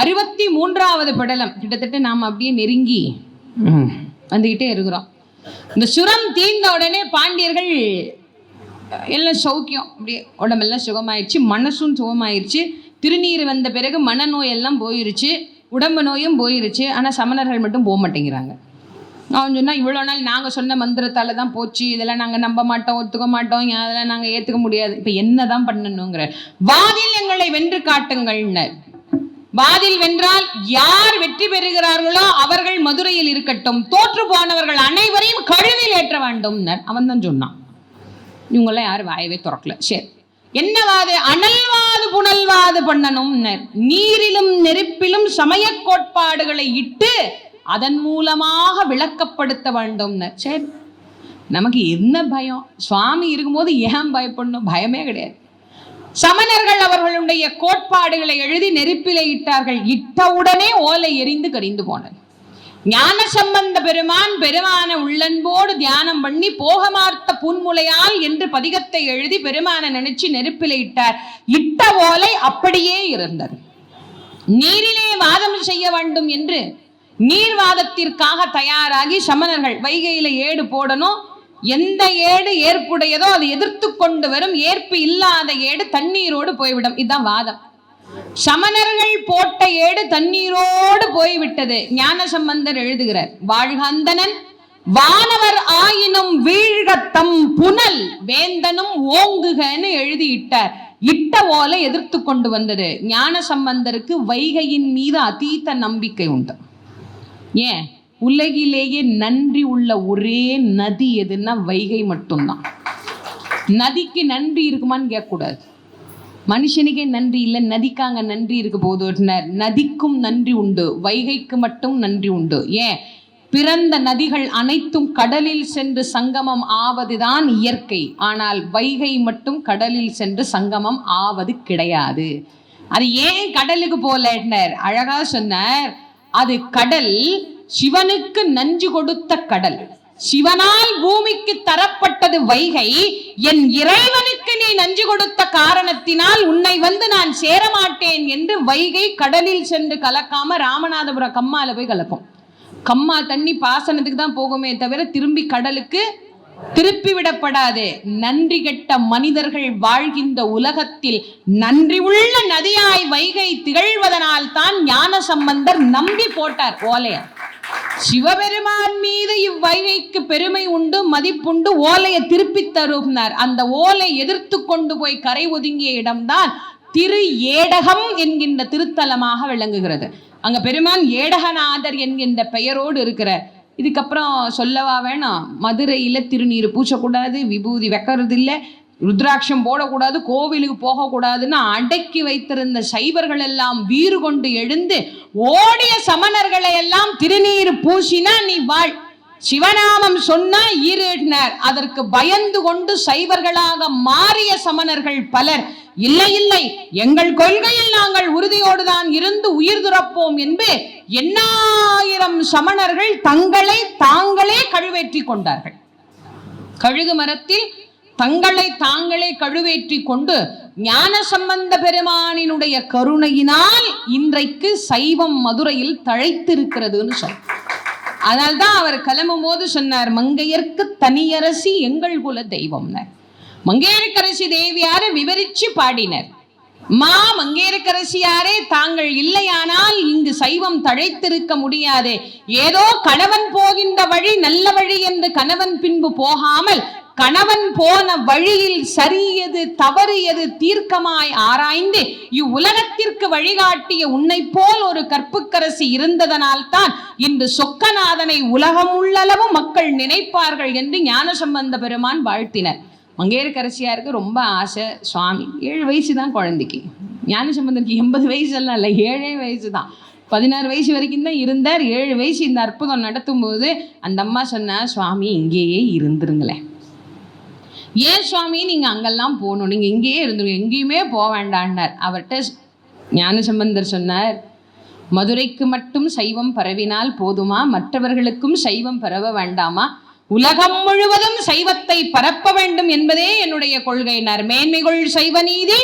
அறுபத்தி மூன்றாவது படலம். கிட்டத்தட்ட நாம் அப்படியே நெருங்கி வந்துக்கிட்டே இருக்கிறோம். இந்த சுரம் தீர்ந்த உடனே பாண்டியர்கள் எல்லாம் சௌக்கியம். அப்படியே உடம்பெல்லாம் சுகமாயிடுச்சு மனசும் சுகமாயிருச்சு. திருநீர் வந்த பிறகு மனநோய் எல்லாம் போயிருச்சு உடம்பு நோயும் போயிருச்சு. ஆனால் சமணர்கள் மட்டும் போக மாட்டேங்கிறாங்க. அவன் சொன்னால் இவ்வளோ நாள் நாங்கள் சொன்ன மந்திரத்தால் தான் போச்சு. இதெல்லாம் நாங்கள் நம்ப மாட்டோம் ஒத்துக்க மாட்டோம். அதெல்லாம் நாங்கள் ஏற்றுக்க முடியாது. இப்போ என்ன தான் பண்ணணுங்கிற. வாதில் எங்களை வென்று காட்டுங்கள்னர். வாதில் வென்றால் யார் வெற்றி பெறுகிறார்களோ அவர்கள் மதுரையில் இருக்கட்டும். தோற்று போனவர்கள் அனைவரையும் கழுவில் ஏற்ற வேண்டும். அவன் தான் சொன்னான். இவங்கெல்லாம் யாரும் வாயவே திறக்கல. சரி. என்னவாது அனல்வாது புனல்வாது பண்ணணும்? நீரிலும் நெருப்பிலும் சமய கோட்பாடுகளை இட்டு அதன் மூலமாக விளக்கப்படுத்த வேண்டும். சரி. நமக்கு என்ன பயம்? சுவாமி இருக்கும்போது ஏன் பயப்படணும்? பயமே கிடையாது. சமணர்கள் அவர்களுடைய கோட்பாடுகளை எழுதி நெருப்பிலே இட்டார்கள். இட்டவுடனே ஓலை எரிந்து கரிந்து போனது. ஞான சம்பந்த பெருமான் பெருமான உள்ளன்போடு தியானம் பண்ணி போகமார்த்த புன்முலையால் என்று பதிகத்தை எழுதி பெருமானை நினைச்சு நெருப்பிலே இட்டார். இட்ட ஓலை அப்படியே இருந்தது. நீரிலே வாதம் செய்ய வேண்டும் என்று நீர்வாதத்திற்காக தயாராகி சமணர்கள் வைகையில ஏடு போடணும் எந்த ஏடு ஏற்புடையதோ அதை எதிர்த்து கொண்டு வரும். ஏற்பு இல்லாத ஏடு தண்ணீரோடு போய்விடும். இதுதான் வாதம். சமணர்கள் போட்ட ஏடு தண்ணீரோடு போய்விட்டது. ஞான சம்பந்தர் எழுதுகிறார் வாழ்கந்தனன் வானவர் ஆயினும் வீழ்கத்தம் புனல் வேந்தனும் ஓங்குகன்னு எழுதியிட்டார். இட்ட ஓலை எதிர்த்து கொண்டு வந்தது. ஞான சம்பந்தருக்கு வைகையின் மீது அதீத நம்பிக்கை உண்டு. ஏன்? உலகிலேயே நன்றி உள்ள ஒரே நதி எதுன்னா வைகை மட்டும்தான். நதிக்கு நன்றி இருக்குமான்னு கேட்கக்கூடாது. மனுஷனுக்கே நன்றி இல்லை நதிக்காங்க நன்றி இருக்க போது நதிக்கும் நன்றி உண்டு வைகைக்கு மட்டும் நன்றி உண்டு. ஏன்? பிறந்த நதிகள் அனைத்தும் கடலில் சென்று சங்கமம் ஆவதுதான் இயற்கை. ஆனால் வைகை மட்டும் கடலில் சென்று சங்கமம் ஆவது கிடையாது. அது ஏன் கடலுக்கு போலனர் அழகா சொன்னார். அது கடல் சிவனுக்கு நஞ்சு கொடுத்த கடல். சிவனால் பூமிக்கு தரப்பட்டது வைகை. என் இறைவனுக்கு நீ நஞ்சு கொடுத்த காரணத்தினால் உன்னை வந்து நான் சேரமாட்டேன் என்று வைகை கடலில் சென்று கலக்காம ராமநாதபுரம் கம்மால போய் கலக்கும். கம்மா தண்ணி பாசனத்துக்கு தான் போகுமே தவிர திரும்பி கடலுக்கு திருப்பி விடப்படாது. நன்றி கெட்ட மனிதர்கள் வாழ்கின்ற உலகத்தில் நன்றி உள்ள நதியாய் வைகை திகழ்வதனால் தான் ஞான சம்பந்தர் நம்பி போட்டார் ஓலையார் சிவபெருமான் மீது இவ்வைகைக்கு பெருமை உண்டு மதிப்புண்டு ஓலையை திருப்பி தருகிறார் அந்த ஓலை எதிர்த்து கொண்டு போய் கரை ஒதுங்கிய இடம்தான் திரு ஏடகம் என்கின்ற திருத்தலமாக விளங்குகிறது. அங்க பெருமான் ஏடகநாதர் என்கின்ற பெயரோடு இருக்கிற இதுக்கப்புறம் சொல்லவா வேணாம். மதுரையில் திருநீர் பூசக்கூடாது விபூதி வைக்கிறது இல்லை ருத்ராட்சம் போடக்கூடாது கோவிலுக்கு போகக்கூடாதுன்னு அடக்கி வைத்திருந்த சைவர்கள் எல்லாம் வீறு கொண்டு எழுந்து ஓடிய சமணர்களை எல்லாம் திருநீர் பூசினா நீ வாழ். சிவநாமம் சொன்னா ஈரேடினார் அதற்கு பயந்து கொண்டு சைவர்களாக மாறிய சமணர்கள் பலர். இல்லை இல்லை எங்கள் கொள்கையில் நாங்கள் உறுதியோடு தான் இருந்து உயிர் துறப்போம் என்று எண்ணாயிரம் சமணர்கள் தங்களை தாங்களே கழுவேற்றி கொண்டார்கள். கழுகு மரத்தில் தங்களை தாங்களே கழுவேற்றி கொண்டு ஞான சம்பந்த பெருமானினுடைய கருணையினால் இன்றைக்கு சைவம் மதுரையில் தழைத்திருக்கிறதுன்னு சொன்னார் அதனால்தான் அவர் கிளம்பும் போது சொன்னார் மங்கையர்க்கு தனியரசி எங்கள் குல தெய்வம்னர். மங்கையர்க்கரசி தேவியாரை விவரிச்சு பாடினர். மா மங்கையர்க்கரசியாரே தாங்கள் இல்லையானால் இங்கு சைவம் தழைத்திருக்க முடியாதே. ஏதோ கணவன் போகின்ற வழி நல்ல வழி என்று கணவன் பின்பு போகாமல் கணவன் போன வழியில் சரியது தவறு எது தீர்க்கமாய் ஆராய்ந்து இவ்வுலகத்திற்கு வழிகாட்டிய உன்னை போல் ஒரு கற்புக்கரசி இருந்ததனால் தான் இன்று சொக்கநாதனை உலகம் உள்ளளவு மக்கள் நினைப்பார்கள் என்று ஞானசம்பந்த பெருமான் வாழ்த்தினர். மங்கையரக்கரசியாருக்கு ரொம்ப ஆசை. சுவாமி ஏழு வயசு தான் குழந்தைக்கு. ஞானசம்பந்தருக்கு எண்பது வயசு எல்லாம் இல்லை ஏழே வயசு தான் பதினாறு வயசு வரைக்கும் தான் இருந்தார். ஏழு வயசு இந்த அற்புதம் நடத்தும்போது அந்த அம்மா சொன்னா சுவாமி இங்கேயே இருந்துருங்களேன். ஏன் சுவாமி நீங்கள் அங்கெல்லாம் போகணும். நீங்கள் இங்கேயே இருந்துருங்க. எங்கேயுமே போக வேண்டான்னார். அவர்கிட்ட ஞானசம்பந்தர் சொன்னார் மதுரைக்கு மட்டும் சைவம் பரவினால் போதுமா? மற்றவர்களுக்கும் சைவம் பரவ வேண்டாமா? உலகம் முழுவதும் சைவத்தை பரப்ப வேண்டும் என்பதே என்னுடைய கொள்கையினர். மேன்மைகள் சைவ நீதி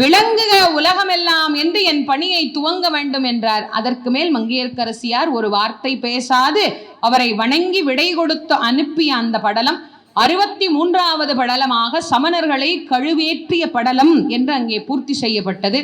விளங்குக உலகமெல்லாம் என்று என் பணியை துவங்க வேண்டும் என்றார். அதற்கு மேல் மங்கையர்க்கரசியார் ஒரு வார்த்தை பேசாது. அவரை வணங்கி விடை கொடுத்து அனுப்பிய அந்த படலம் அறுபத்தி மூன்றாவது படலமாக சமணர்களை கழுவேற்றிய படலம் என்று அங்கே பூர்த்தி செய்யப்பட்டது.